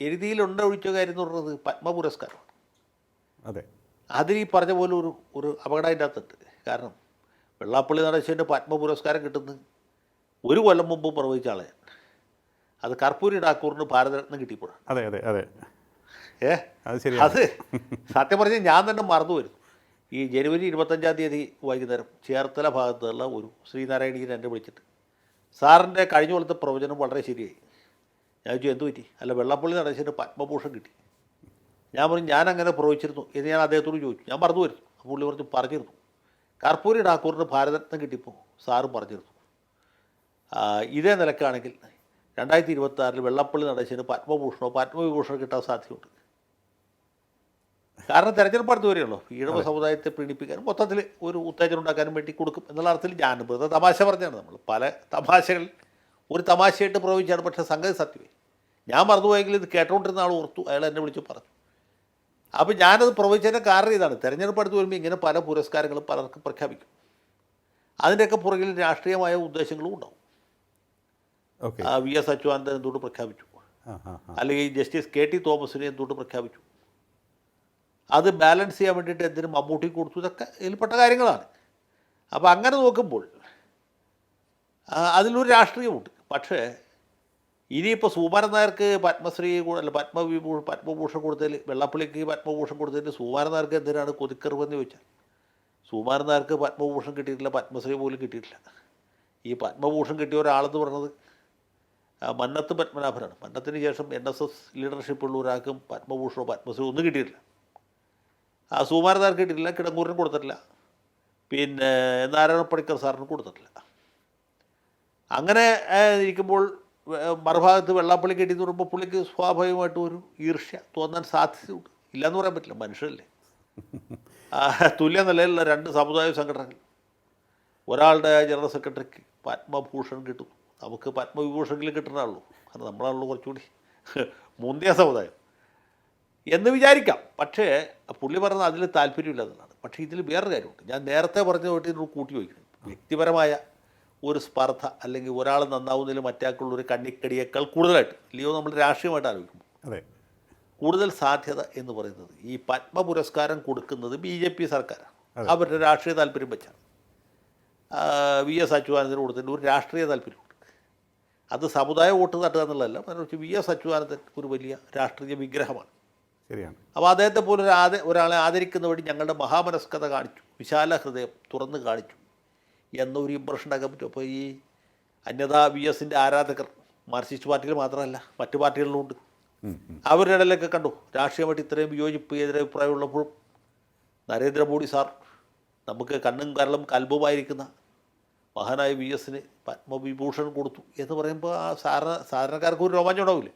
എഴുതിയിലുണ്ട ഒഴിച്ച കാര്യം എന്ന് പറയുന്നത് പത്മ പുരസ്കാരം അതെ. അതിൽ ഈ പറഞ്ഞ പോലെ ഒരു ഒരു അപകടം അതിന്റെ അകത്തുണ്ട്. കാരണം വെള്ളാപ്പള്ളി നടേശന്റെ പത്മ പുരസ്കാരം കിട്ടുന്നത് ഒരു കൊല്ലം മുമ്പ് പ്രവഹിച്ച ആളെ അത് കർപ്പൂരി ഠാക്കൂറിന് ഭാരതരത്നം കിട്ടിയപ്പോഴാണ്. അതെ അതെ അതെ. ഏ? അത് ശരിയാണ്. അത് സത്യം പറഞ്ഞാൽ ഞാൻ തന്നെ മറന്നു വരും ഈ ജനുവരി ഇരുപത്തഞ്ചാം തീയതി വൈകുന്നേരം ചേർത്തല ഭാഗത്തുള്ള ഒരു ശ്രീനാരായണീയൻ എന്നെ വിളിച്ചിട്ട്. സാറിന്റെ കഴിഞ്ഞ കൊല്ലത്തെ പ്രവചനം വളരെ ശരിയായി. ഞാൻ ചോദിച്ചു എന്തു പറ്റി? അല്ല വെള്ളപ്പള്ളി നടേശന് പത്മഭൂഷൺ കിട്ടി. ഞാൻ പറഞ്ഞു ഞാൻ അങ്ങനെ പ്രവചിച്ചിരുന്നു എന്ന് ഞാൻ അദ്ദേഹത്തോട് ചോദിച്ചു. ഞാൻ പറഞ്ഞു വരുന്നു അപ്പോൾ പുള്ളി പറഞ്ഞു പറഞ്ഞിരുന്നു. കർപ്പൂരി ഠാക്കൂറിന് ഭാരതരത്നം കിട്ടിയപ്പോൾ സാറും പറഞ്ഞിരുന്നു. ഇതേ നിലക്കാണെങ്കിൽ രണ്ടായിരത്തി ഇരുപത്തി ആറിൽ വെള്ളപ്പള്ളി നടേശന് പത്മഭൂഷണോ പത്മവിഭൂഷണോ കിട്ടാൻ സാധ്യതയുണ്ട്. കാരണം തെരഞ്ഞെടുപ്പ് അടുത്ത് വരികയുള്ളൂ ഈഴവ സമുദായത്തെ പ്രീണിപ്പിക്കാനും മൊത്തത്തിൽ ഒരു ഉത്തേജനം ഉണ്ടാക്കാനും വേണ്ടി കൊടുക്കും എന്നുള്ള അർത്ഥത്തിൽ ഞാൻ വെറുതെ തമാശ പറഞ്ഞാണ് നമ്മൾ പല തമാശകൾ ഒരു തമാശയായിട്ട് പ്രവചിച്ചാണ് പക്ഷേ സംഗതി സത്യമേ ഞാൻ മറന്നുപോയെങ്കിൽ ഇത് കേട്ടോണ്ടിരുന്ന ആൾ ഓർത്തു അയാൾ എന്നെ വിളിച്ച് പറഞ്ഞു. അപ്പോൾ ഞാനത് പ്രവചിച്ചതിന്റെ കാരണം ഇതാണ്. തിരഞ്ഞെടുപ്പ് അടുത്ത് വരുമ്പോൾ ഇങ്ങനെ പല പുരസ്കാരങ്ങളും പലർക്കും പ്രഖ്യാപിക്കും. അതിന്റെയൊക്കെ പുറകിൽ രാഷ്ട്രീയമായ ഉദ്ദേശങ്ങളും ഉണ്ടാവും. വി എസ് അച്യുതാനന്ദൻ എന്തുകൊണ്ട് പ്രഖ്യാപിച്ചു? അല്ലെങ്കിൽ ജസ്റ്റിസ് കെ ടി തോമസിനെ എന്തുകൊണ്ട് പ്രഖ്യാപിച്ചു? അത് ബാലൻസ് ചെയ്യാൻ വേണ്ടിയിട്ട് എന്തിനും മമ്മൂട്ടി കൊടുത്തു. ഇതൊക്കെ ഇതിൽപ്പെട്ട കാര്യങ്ങളാണ്. അപ്പോൾ അങ്ങനെ നോക്കുമ്പോൾ അതിലൊരു രാഷ്ട്രീയമുണ്ട്. പക്ഷേ ഇനിയിപ്പോൾ സുകുമാരൻ നായർക്ക് പത്മശ്രീ അല്ല പത്മവിഭൂ പത്മഭൂഷൺ കൊടുത്തതിൽ വെള്ളപ്പള്ളിക്ക് പത്മഭൂഷൺ കൊടുത്തതിൽ സുകുമാരൻ നായർക്ക് എന്തിനാണ് കൊതിക്കറിവെന്ന് ചോദിച്ചാൽ? സുകുമാരൻ നായർക്ക് പത്മഭൂഷൺ കിട്ടിയിട്ടില്ല പത്മശ്രീ പോലും കിട്ടിയിട്ടില്ല. ഈ പത്മഭൂഷൺ കിട്ടിയ ഒരാളെന്ന് പറഞ്ഞത് മന്നത്ത് പത്മനാഭനാണ്. മന്നത്തിന് ശേഷം എൻ എസ് എസ് ലീഡർഷിപ്പുള്ള ഒരാൾക്കും പത്മഭൂഷണോ പത്മശ്രീ ഒന്നും കിട്ടിയിട്ടില്ല. ആ സുകുമാരനാർക്ക് കിട്ടിയിട്ടില്ല കിടങ്ങൂരിന് കൊടുത്തിട്ടില്ല. പിന്നെ നാരായണ പണിക്കർ സാറിനും കൊടുത്തിട്ടില്ല. അങ്ങനെ ഇരിക്കുമ്പോൾ മറുഭാഗത്ത് വെള്ളാപ്പള്ളി കെട്ടിന്ന് പറയുമ്പോൾ പുള്ളിക്ക് സ്വാഭാവികമായിട്ടും ഒരു ഈർഷ്യ തോന്നാൻ സാധ്യതയുണ്ട്. ഇല്ലയെന്ന് പറയാൻ പറ്റില്ല മനുഷ്യരല്ലേ? തുല്യ നിലയിലുള്ള രണ്ട് സമുദായ സംഘടനകൾ. ഒരാളുടെ ജനറൽ സെക്രട്ടറിക്ക് പത്മഭൂഷൺ കിട്ടും. നമുക്ക് പത്മവിഭൂഷണെങ്കിലും കിട്ടണുള്ളൂ കാരണം നമ്മളാണല്ലോ കുറച്ചുകൂടി മുന്തിയ സമുദായം. എന്ന് വിചാരിക്കാം. പക്ഷേ പുള്ളി പറഞ്ഞ അതിൽ താല്പര്യമില്ലെന്നതാണ് പക്ഷേ ഇതിൽ വേറൊരു കാര്യമുണ്ട്. ഞാൻ നേരത്തെ പറഞ്ഞ തൊട്ട് ഇതിനോട് കൂട്ടി വയ്ക്കുന്നു വ്യക്തിപരമായ ഒരു സ്പർദ്ധ അല്ലെങ്കിൽ ഒരാൾ നന്നാവുന്നതിൽ മറ്റാക്കുള്ളൊരു കണ്ണിക്കടിയേക്കാൾ കൂടുതലായിട്ട് ലിയോ നമ്മൾ രാഷ്ട്രീയമായിട്ട് ആലോചിക്കുമ്പോൾ അതെ. കൂടുതൽ സാധ്യത എന്ന് പറയുന്നത് ഈ പത്മ പുരസ്കാരം കൊടുക്കുന്നത് ബി ജെ പി സർക്കാരാണ്. അവരുടെ രാഷ്ട്രീയ താല്പര്യം വെച്ചാണ്. വി എസ് അച്യുതാനന്ദന് കൊടുത്തതിന്റെ ഒരു രാഷ്ട്രീയ താല്പര്യം അത് സമുദായ വോട്ട് തട്ടുക എന്നുള്ളതല്ല മറിച്ച് വി എസ് അച്യുതാനന്ദൻ ഒരു വലിയ രാഷ്ട്രീയ വിഗ്രഹമാണ്. ശരിയാണ്. അപ്പോൾ അദ്ദേഹത്തെ പോലെ ഒരു ആദ ഒരാളെ ആദരിക്കുന്ന വഴി ഞങ്ങളുടെ മഹാമനസ്കത കാണിച്ചു വിശാല ഹൃദയം തുറന്ന് കാണിച്ചു. എന്നൊരു ഇമ്പ്രഷൻ ഉണ്ടാക്കാൻ പറ്റും. അപ്പോൾ ഈ അന്യതാ വി എസിന്റെ ആരാധകർ മാർക്സിസ്റ്റ് പാർട്ടിയിൽ മാത്രമല്ല മറ്റു പാർട്ടികളിലും ഉണ്ട്. അവരുടെ ഇടയിലൊക്കെ കണ്ടു. രാഷ്ട്രീയമായിട്ട് ഇത്രയും വിയോജിപ്പ് എതിരഭിപ്രായമുള്ളപ്പോഴും നരേന്ദ്രമോദി സാർ നമുക്ക് കണ്ണും കരളും കൽബുമായിരിക്കുന്ന മഹാനായ വി എസിന് പത്മവിഭൂഷൺ കൊടുത്തു എന്ന് പറയുമ്പോൾ ആ സാധാരണ സാധാരണക്കാർക്ക് ഒരു രോമാഞ്ചം ഉണ്ടാവില്ലേ?